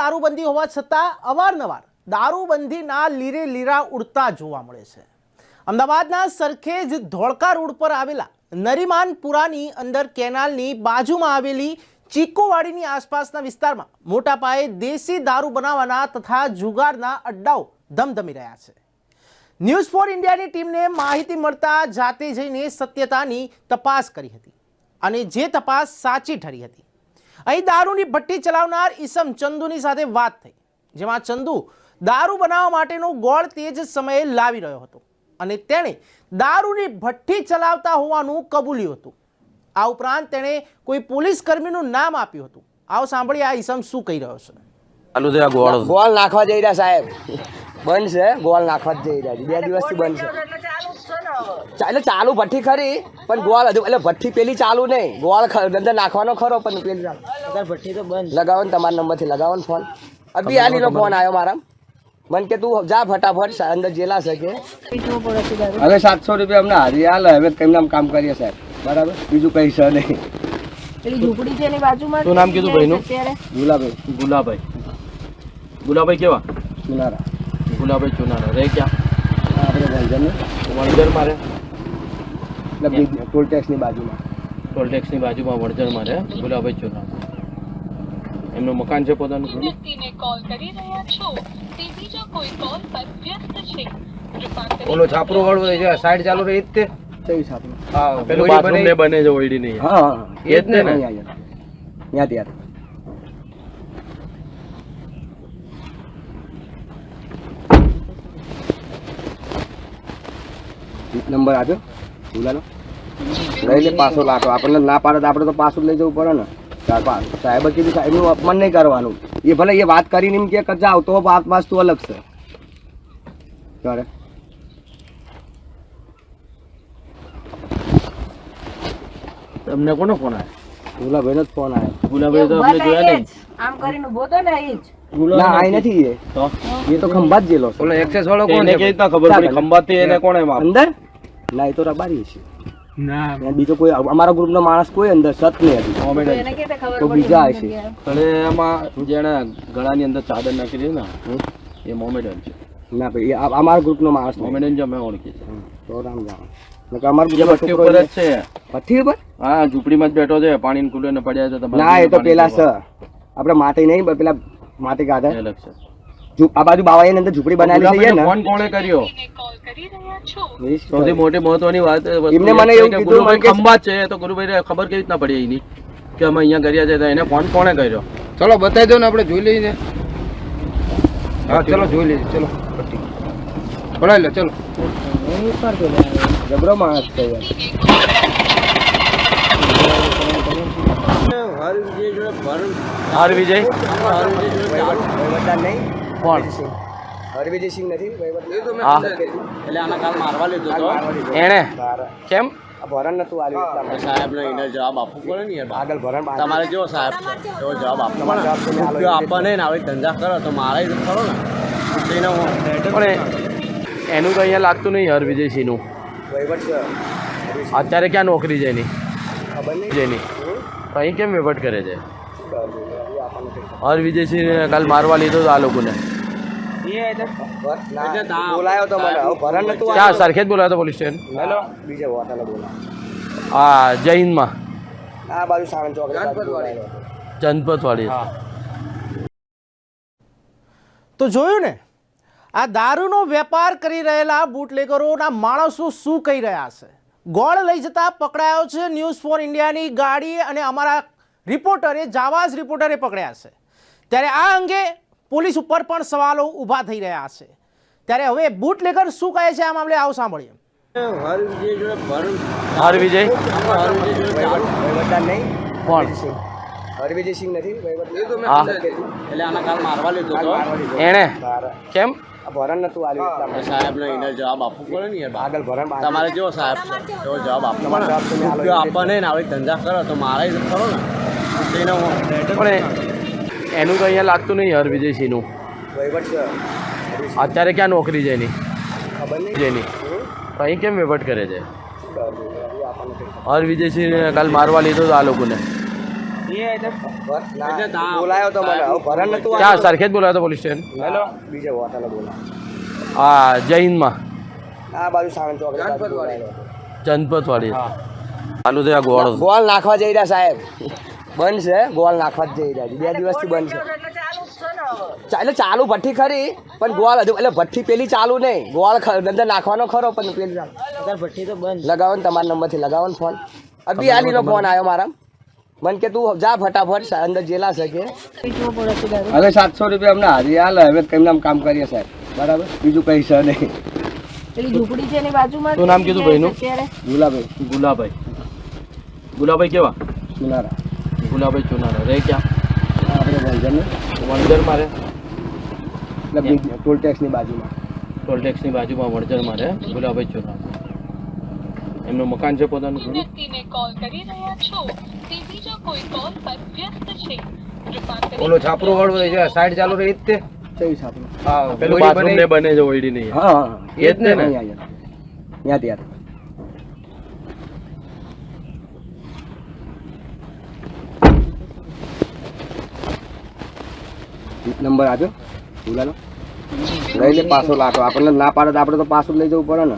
દારૂબંધી હોવા છતાં અવારનવાર દારૂબંધીના લીરે લીરા ઉડતા જોવા મળે છે. અમદાવાદના સરખેજ ધોળકા રોડ પર આવેલા નરીમાનપુરાની અંદર કેનાલની બાજુમાં આવેલી ચીકોવાડીની આસપાસના વિસ્તારમાં મોટા પાયે દેશી દારૂ બનાવવાના તથા જુગારના અડ્ડાઓ ધમધમી રહ્યા છે. ન્યૂઝ ફોર ઇન્ડિયાની ટીમને માહિતી મળતા જાતે જઈને સત્યતાની તપાસ કરી હતી અને જે તપાસ સાચી ઠરી હતી. અહીં દારૂની ભઠ્ઠી ચલાવનાર ઈસમ ચંદુની સાથે વાત થઈ જેમાં ચંદુ દારૂ બનાવવા માટેનો ગોળ તે જ સમયે લાવી રહ્યો હતો અને તેણે દારૂની ભઠ્ઠી ચલાવતા હોવાનું કબૂલ્યું હતું. આ ઉપરાંત તેણે કોઈ પોલીસ કર્મીનું નામ આપ્યું હતું. આવો સાંભળીએ આ ઈસમ શું કહી રહ્યો છે. ગોળ. ગોળ નાખવા જઈ રહ્યા સાહેબ. બંધ છે ગોળ નાખવા જ જઈ રહ્યા છે. બે દિવસથી બંધ છે એટલે ચાલુ ભઠ્ઠી ખરી પણ ગોળ હજુ એટલે ભઠ્ઠી પેલી ચાલુ નહીં. ગોળ અંદર નાખવાનો ખરો પણ પેલી ચાલુ. ભઠ્ઠી તો બંધ. લગાવો ને તમારા નંબરથી લગાવો ને ફોન અભી આલીનો ફોન આવ્યો મારા મન કે તું જા ફટાફટ સા- અંદર જેલા શકે હવે સાતસો રૂપિયા અમને હારી હાલ હવે કેમનામ કામ કરીએ સાહેબ? બરાબર? બીજું કઈ છે નહીં. પેલી ઝૂંપડી છે એની બાજુમાં શું નામ કીધું ભાઈનું? અત્યારે? ગુલાભાઈ ગુલાભાઈ ગુલાભાઈ કેવા? ચુનારા. ગુલાભાઈ ચુનારા. રે ક્યાં? આપણે રંજન વણઝર મારે. એટલે બીજ- ટોલ ટેક્સની બાજુમાં. ટોલટેક્સની બાજુમાં વણઝર મારે. ગુલાભાઈ ચુનારા એમનું મકાન છે પોતાનું કોલ કરી રહ્યા છો તે બીજા કોઈ કોલ પર વ્યસ્ત છે. ઓલો છાપરો વાળો છે સાઈડ ચાલુ રહી તે? હા પેલું બાથરૂમ ને બને છે ઓયડી નહીં હા એ જ ને ત્યાંથી ત્યાં નંબર આપ્યો? બોલાનો લઈ લે પાછો લાખો આપણને ના પાડે તો આપણે તો પાછું લઈ જવું પડે ને. ચાર પાંચ સાહેબ કીધું સાહેબનું અપમાન નહીં કરવાનું. એ ભલે એ વાત કરીને એમ કે જાવ તો વાત વાસ્તુ અલગ છે. ત્યારે તમને કોનો ફોન આવ્યો ભોલાભાઈનો જ ફોન આવ્યો ગુલાભાઈ તો ઊભા જોયા નહીં. આમ કરીને ઊભો ને એ જ. ના આઈ નથી એ. તો? એ તો ખંભાત જેલો છે. ઓલો એક્સેસ વાળો કોણ છે? કેવી રીતના ખબર પડી? ખંભાતી એને કોણે અંદર? ના એ તો રબારી છે. ના. બીજો કોઈ અમારા ગ્રુપનો માણસ કોઈ અંદર સત નહીં હતી તો બીજા હશે. અને એમાં જેણે ગળાની અંદર ચાદર નાખી દીધી ને એ મોમેડન છે. ના ભાઈ અમારા ગ્રુપ નો માણસ મોમેડન જે અમે ઓળખીએ છીએ. તો રામ રામ. ને ના. માટી નહીં પણ પેલા માટી ગાધા અલગ છે. ઝૂ- આ બાજુ બાવાઈ અંદર ઝૂંપડી બનાવી છે ને ફોન કોણે કર્યો સૌથી મોટી મહત્વની વાત એમને મને એવું કીધું, કે- ખંભા છે તો ગુરુભાઈ ખબર કેવી રીતના પડી એની કે અમે અહીંયા કર્યા છે એને ફોન કોણે કર્યો ચલો બતાવી દો ને આપણે જોઈ લઈએ હા ચલો જોઈ લઈએ ચલો પડાવી લે ચલો જબરો માણસ છે યાર. હર વિજય નહીં કોણ? હરવિજયસિંહ નથી એટલે આના કાલ મારવા લીધો તો? એણે? કેમ? ભરણ નતું એને જવાબ આપવો પડે ને યાર આગળ ભરણ તમારે જેવો સાહેબ એવો જવાબ આપવો પડે. ને આવી ધંધા કરો તો મારે જ ખરો ને. પણ એનું તો અહીંયા લાગતું નહીં હર વિજયસિંહનું અત્યારે ક્યાં નોકરી છે એની? ખબર નહીં. જેની તો અહીં કેમ વહીવટ કરે છે? શું વિજય સિંહ કાલ મારવા લીધો તો આ લોકોને ના, બોલાયો તો મને ભરણ નતું ક્યાં સરખેજ બોલાયો તો પોલીસ સ્ટેશન હેલો બીજે હોટલે બોલાયો હા જય હિન્દમાં આ બાજુ સાણંદ ચોક જનપતવાડી તો જોયું ને આ દારૂનો વેપાર કરી રહેલા બુટલેગરોના માણસો શું કહી રહ્યા છે? ગોળ લઈ જતા પકડાયો છે ન્યૂઝ ફોર ઇન્ડિયાની ગાડી અને અમારા રિપોર્ટરે જાવાઝ રિપોર્ટરે પકડ્યા છે. ત્યારે આ અંગે પોલીસ ઉપર પણ સવાલો ઊભા થઈ રહ્યા છે. ત્યારે હવે બુટલેગર શું કહે છે આ મામલે? આવું સાંભળીએ. હર વિજય વહીવટદાર હરવિજય કોણ નથી એટલે આના કાલ મારવા લીધો કાલ તો? મારવા લીધો. એણે? કેમ? ભરણ નતું આલ્યું સાહેબ ને એને જવાબ આપવો પડે ને યાર આગળ ભરણ તમારે જેવો સાહેબ છે એવો જવાબ આપવો પડે. આપવા નહીં. ને આવી ધંધા કરો તો મારે જ ખરો ને. પણ એનું તો અહીંયા લાગતું નહીં હર વિજયસિંહનું. અત્યારે ક્યાં નોકરી છે એની? જેની તો અહીં કેમ વહીવટ કરે છે? કંઈ હર વિજયસિંહ કાલ મારવા લીધો તો આ લોકોને. બોલાયો તો મને. હવે ભરણ નતું સરખેજ બોલાયો તો પોલીસ સ્ટેશન? હેલો? બીજે હા જય હિન્દમાં. આ બાજુ ચાલુ થયા ગોળ ગોળ નાખવા જઈ રહ્યા સાહેબ. બંધ છે ગોળ નાખવા જ જઈ રહ્યા છે. બે દિવસથી બંધ છે એટલે ચાલુ ભઠ્ઠી ખરી પણ ગોળ હજુ એટલે ભઠ્ઠી પેલી ચાલુ નહીં. ગોળ અંદર નાખવાનો ખરો પણ પેલી ભઠ્ઠી તો બંધ. લગાવો ને તમારા નંબરથી લગાવો ને ફોન અભી આલીનો ફોન આવ્યો મારા. મન કે તું જા ફટાફટ અંદર જેલા શકે હવે સાતસો રૂપિયા અમને હારી હાલે હવે કેમનામ કામ કરીએ સાહેબ? બરાબર? બીજું કઈ છે નહીં. પેલી ઝૂંપડી છે એની બાજુમાં શું નામ કીધું ભાઈનું? ગુલાભાઈ. ગુલાભાઈ. ગુલાભાઈ કેવા? સુનારા ગુલાભાઈ ચુનારા રે ક્યાં? આપણે વંજન વણઝરમાં રે એટલે બાજુમાં ટોલ ટેક્સની બાજુમાં. ટોલટેક્સની બાજુમાં વણઝરમાં રે ગુલાભાઈ ચુનારા એમનું મકાન છે પોતાનું વ્યક્તિને કોલ કરી રહ્યા છો તે બીજો કોઈ કોલ પર વ્યસ્ત છે. ઓલો છાપરો વાળો છે સાઈડ ચાલુ રહી જ તે? કઈ છાપરો. હા પેલું બાથરૂમ ને બને- છે ઓયડી નહીં. હા એ જ ને ને? ત્યાં નંબર આપ્યો? બોલાનો લઈ લે પાછો લાખો આપણને ના પાડે તો આપણે તો પાછું લઈ જવું પડે ને.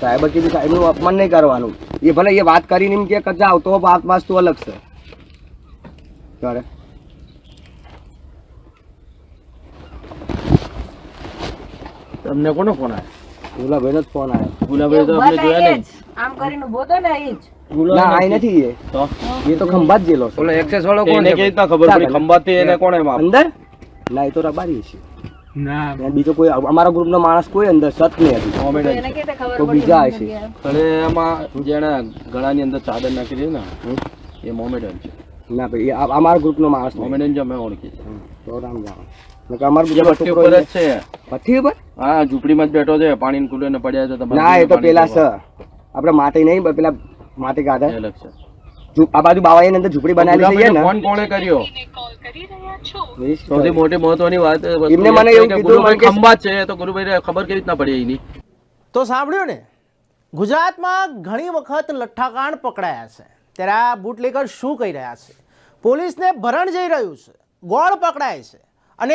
સાહેબ કીધું સાહેબનું અપમાન નહીં કરવાનું. એ ભલે એ વાત કરીને એમ કે જાવ તો વાત વસ્તુ અલગ છે. ત્યારે તમને કોનો ફોન આવ્યો ગુલાભાઈનો જ ફોન આવ્યો ગુલાભાઈ તો આપણે જોયા નહીં આમ કરીને ઊભો તો ને એ જ. ના આઈ નથી એ. તો? એ તો ખંભાત જેલો ઓલો એક્સેસ વાળો કોણ છે? ખબર પડી? ખંભાતથી એને કોણે અંદર? ના એ તો રબારી છે ના. બીજો કોઈ અમારા ગ્રુપનો માણસ કોઈ અંદર સત નહીં હતું તો કોમેડી એને કેતે ખબર તો બીજા હશે. અને એમાં જેણે ગળાની અંદર ચાદર નાખી છે ને એ મોમેડન છે. ના ભાઈ અમારા ગ્રુપનો માણસ મોમેડન જે અમે ઓળખી છે તો રામ જાણ અમારું બીજા છોકરો ઉપર જ છે. ભઠ્ઠી ઉપર? હા ઝૂંપડીમાં જ બેઠો છે પાણી કુલે ને પડ્યા છે ના એ તો પેલા છે પીવા. આપણે માટી નહીં પેલા માટી કાઢે. અલગ છે. આ બાજુ બાવાઈની અંદર ઝૂંપડી બનાવી છે ને? ફોન કોણે કર્યો? કોલ કરી રહ્યા છો? એ જ સૌથી મોટી મહત્વની વાત એમને મને એવું કીધું કે- ખંભાત છે તો ગુરુભાઈને ખબર કેવી રીતના પડી એની? તો સાંભળ્યું ને ગુજરાતમાં ઘણી વખત લઠ્ઠાકાંડ પકડાયા છે. ત્યારે આ બુટલેકર શું કહી રહ્યા છે? પોલીસને ભરણ જઈ રહ્યું છે ગોળ પકડાય છે. અને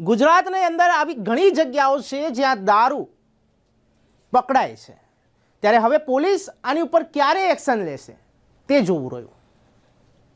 ગુજરાતની અંદર આવી ઘણી જગ્યાઓ છે જ્યાં દારૂ પકડાય છે. ત્યારે હવે પોલીસ આની ઉપર ક્યારે એક્શન લેશે? તે જોવું રહ્યું.